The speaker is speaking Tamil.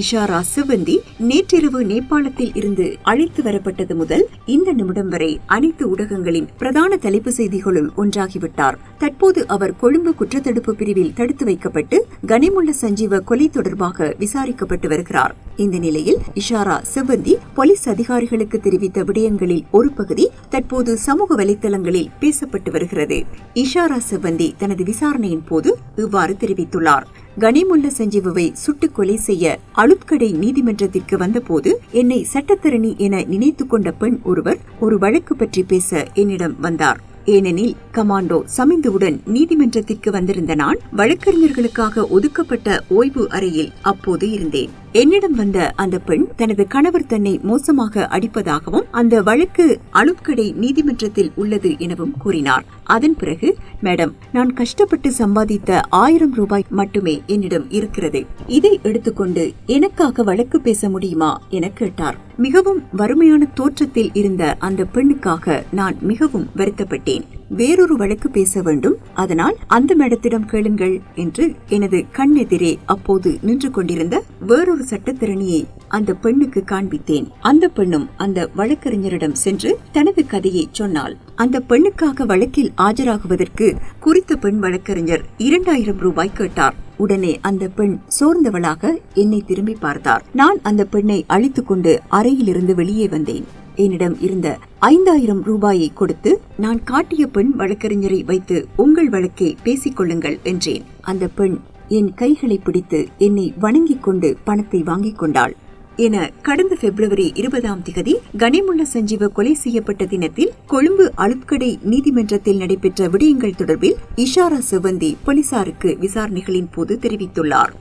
இஷாரா சிவந்தி நேற்றிரவு நேபாளத்தில் இருந்து அழைத்து வரப்பட்டது முதல் இந்த நிமிடம் வரை அனைத்து ஊடகங்களின் பிரதான தலைப்பு செய்திகளுள் ஒன்றாகிவிட்டார். தற்போது அவர் கொழும்பு குற்றத்தடுப்பு பிரிவில் தடுத்து வைக்கப்பட்டு கனிமுள்ள சஞ்சீவ கொலை தொடர்பாக விசாரிக்கப்பட்டு வருகிறார். இந்த நிலையில் இஷாரா சிவந்தி போலீஸ் அதிகாரிகளுக்கு தெரிவித்த விடயங்களில் ஒரு பகுதி தற்போது சமூக வலைதளங்களில் பேசப்பட்டு வருகிறது. இஷாரா சிவந்தி தனது விசாரணையின் போது இவ்வாறு தெரிவித்துள்ளார். கனிமுல்ல சஞ்சீவுவை சுட்டுக் கொலை செய்ய அழுத்கடை நீதிமன்றத்திற்கு வந்தபோது என்னை சட்டத்தரணி என நினைத்துக் கொண்ட பெண் ஒருவர் ஒரு வழக்கு பற்றி பேச என்னிடம் வந்தார். ஏனெனில் கமாண்டோ சமிந்துவுடன் நீதிமன்றத்திற்கு வந்திருந்த நான் வழக்கறிஞர்களுக்காக ஒதுக்கப்பட்ட ஓய்வு அறையில் அப்போது இருந்தேன். என்னிடம் வந்த அந்த பெண் தனது கணவர் தன்னை மோசமாக அடிப்பதாகவும் அந்த வழக்கு அழுக்கடை நீதிமன்றத்தில் உள்ளது எனவும் கூறினார். அதன் பிறகு மேடம் நான் கஷ்டப்பட்டு சம்பாதித்த ஆயிரம் ரூபாய் மட்டுமே என்னிடம் இருக்கிறது. இதை எடுத்துக்கொண்டு எனக்காக வழக்கு பேச முடியுமா? என கேட்டார். மிகவும் வறுமையான தோற்றத்தில் இருந்த அந்த பெண்ணுக்காக நான் மிகவும் வருத்தப்பட்டேன். வேறொரு வழக்கு பேச வேண்டும். அதனால் அந்த மேடத்திடம் கேளுங்கள் என்று எனது கண்ணெதிரே அப்போது நின்று கொண்டிருந்த வேறொரு சட்டத்திறனியை அந்த பெண்ணுக்கு காண்பித்தேன். அந்த பெண்ணும் அந்த வழக்கறிஞரிடம் சென்று தனது கதையை சொன்னாள். அந்த பெண்ணுக்காக வழக்கில் ஆஜராகுவதற்கு குறித்த பெண் வழக்கறிஞர் இரண்டாயிரம் ரூபாய் கேட்டார். உடனே அந்த பெண் சோர்ந்தவளாக என்னை திரும்பி பார்த்தார். நான் அந்த பெண்ணை அழித்துக் கொண்டு அறையிலிருந்து வெளியே வந்தேன். என்னிடம் இருந்த ஐந்தாயிரம் ரூபாயை கொடுத்து நான் காட்டிய பெண் வழக்கறிஞரை வைத்து உங்கள் வழக்கை பேசிக் கொள்ளுங்கள் என்றேன். அந்த பெண் என் கைகளை பிடித்து என்னை வணங்கிக் கொண்டு பணத்தை வாங்கிக் கொண்டாள். என கடந்த பிப்ரவரி இருபதாம் திகதி கனிமுள்ள சஞ்சீவ கொலை செய்யப்பட்ட தினத்தில் கொழும்பு அழுத்கடை நீதிமன்றத்தில் நடைபெற்ற விடயங்கள் தொடர்பில் இஷாரா செவந்தி போலீசாருக்கு விசாரணைகளின் போது தெரிவித்துள்ளார்.